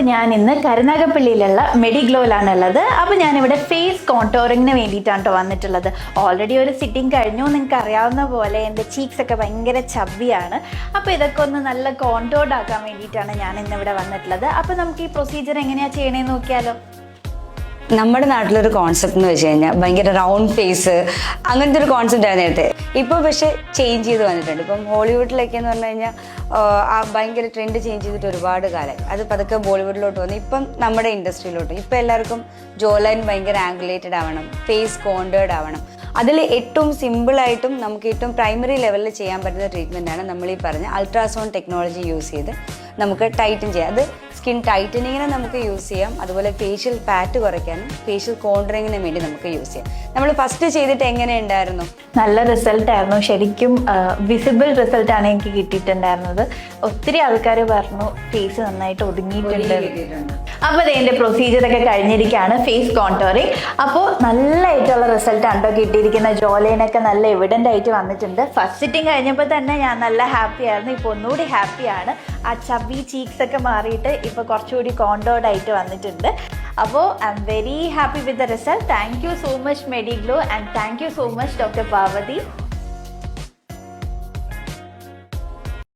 അപ്പോൾ ഞാൻ ഇന്ന് കരുനാഗപ്പള്ളിയിലുള്ള മെഡിഗ്ലോയിലാണ് ഉള്ളത് അപ്പോൾ ഞാനിവിടെ ഫേസ് കോൺടോറിങ്ങിന് വേണ്ടിയിട്ടാണ് കേട്ടോ വന്നിട്ടുള്ളത്. ഓൾറെഡി ഒരു സിറ്റിംഗ് കഴിഞ്ഞു നിങ്ങൾക്ക് അറിയാവുന്ന പോലെ എന്റെ ചീക്സ് ഒക്കെ ഭയങ്കര ചബ്ബിയാണ് അപ്പോൾ ഇതൊക്കെ ഒന്ന് നല്ല കോൺടോർഡ് ആക്കാൻ വേണ്ടിയിട്ടാണ് ഞാൻ ഇന്ന് ഇവിടെ വന്നിട്ടുള്ളത്. അപ്പോൾ നമുക്ക് ഈ പ്രൊസീജിയർ എങ്ങനെയാണ് ചെയ്യണേന്ന് നോക്കിയാലോ. നമ്മുടെ നാട്ടിലൊരു കോൺസെപ്റ്റ് എന്ന് വെച്ച് കഴിഞ്ഞാൽ ഭയങ്കര റൗണ്ട് ഫേസ് അങ്ങനത്തെ ഒരു കോൺസെപ്റ്റ് ആണ് നേരത്തെ. ഇപ്പോൾ പക്ഷെ ചേഞ്ച് ചെയ്ത് വന്നിട്ടുണ്ട്. ഇപ്പം ഹോളിവുഡിലൊക്കെ എന്ന് പറഞ്ഞു കഴിഞ്ഞാൽ ആ ഭയങ്കര ട്രെൻഡ് ചേഞ്ച് ചെയ്തിട്ട് ഒരുപാട് കാലം. അത് പതുക്കെ ബോളിവുഡിലോട്ട് വന്നു. ഇപ്പം നമ്മുടെ ഇൻഡസ്ട്രിയിലോട്ട്. ഇപ്പം എല്ലാവർക്കും ജോലൈൻ ഭയങ്കര ആംഗുലേറ്റഡ് ആവണം ഫേസ് കോണ്ടേർഡ് ആവണം. അതിൽ ഏറ്റവും സിമ്പിളായിട്ടും നമുക്ക് ഏറ്റവും പ്രൈമറി ലെവലിൽ ചെയ്യാൻ പറ്റുന്ന ട്രീറ്റ്മെന്റാണ് നമ്മൾ ഈ പറഞ്ഞ അൾട്രാസൗണ്ട് ടെക്നോളജി യൂസ് ചെയ്ത് നമുക്ക് ടൈറ്റൻ ചെയ്യാം. അത് സ്കിൻ ടൈറ്റനിങ്ങിന് നമുക്ക് യൂസ് ചെയ്യാം. അതുപോലെ ഫേഷ്യൽ പാറ്റ് കുറയ്ക്കാനും ഫേഷ്യൽ കോണ്ടറിങ്ങിന് വേണ്ടി നമുക്ക് യൂസ് ചെയ്യാം. നമ്മൾ ഫസ്റ്റ് ചെയ്തിട്ട് എങ്ങനെ ഉണ്ടായിരുന്നു? നല്ല റിസൾട്ട് ആയിരുന്നു. ശരിക്കും വിസിബിൾ റിസൾട്ട് ആണ് എനിക്ക് കിട്ടിയിട്ടുണ്ടായിരുന്നത്. ഒത്തിരി ആൾക്കാർ പറഞ്ഞു ഫേസ് നന്നായിട്ട് ഒതുങ്ങിയിട്ടുണ്ട്. അപ്പോൾ ഇതിന്റെ പ്രൊസീജിയർ ഒക്കെ കഴിഞ്ഞിരിക്കുകയാണ് ഫേസ് കോൺടോറിങ് അപ്പോൾ നല്ലതായിട്ടുള്ള റിസൾട്ട് ആണ് കിട്ടിയിരിക്കുന്ന ജോലൈനൊക്കെ നല്ല എവിഡന്റ് ആയിട്ട് വന്നിട്ടുണ്ട്. ഫസ്റ്റ് സിറ്റിംഗ് കഴിഞ്ഞപ്പോൾ തന്നെ ഞാൻ നല്ല ഹാപ്പി ആയിരുന്നു. ഇപ്പോൾ ഒന്നുകൂടി ഹാപ്പിയാണ് ആ ചബി ചീക്സ് ഒക്കെ മാറിയിട്ട് ഇപ്പോൾ കുറച്ചുകൂടി കോണ്ടോർഡ് ആയിട്ട് വന്നിട്ടുണ്ട്. അപ്പോൾ I am very happy with the result thank you so much Mediglow and thank you so much doctor Parvathi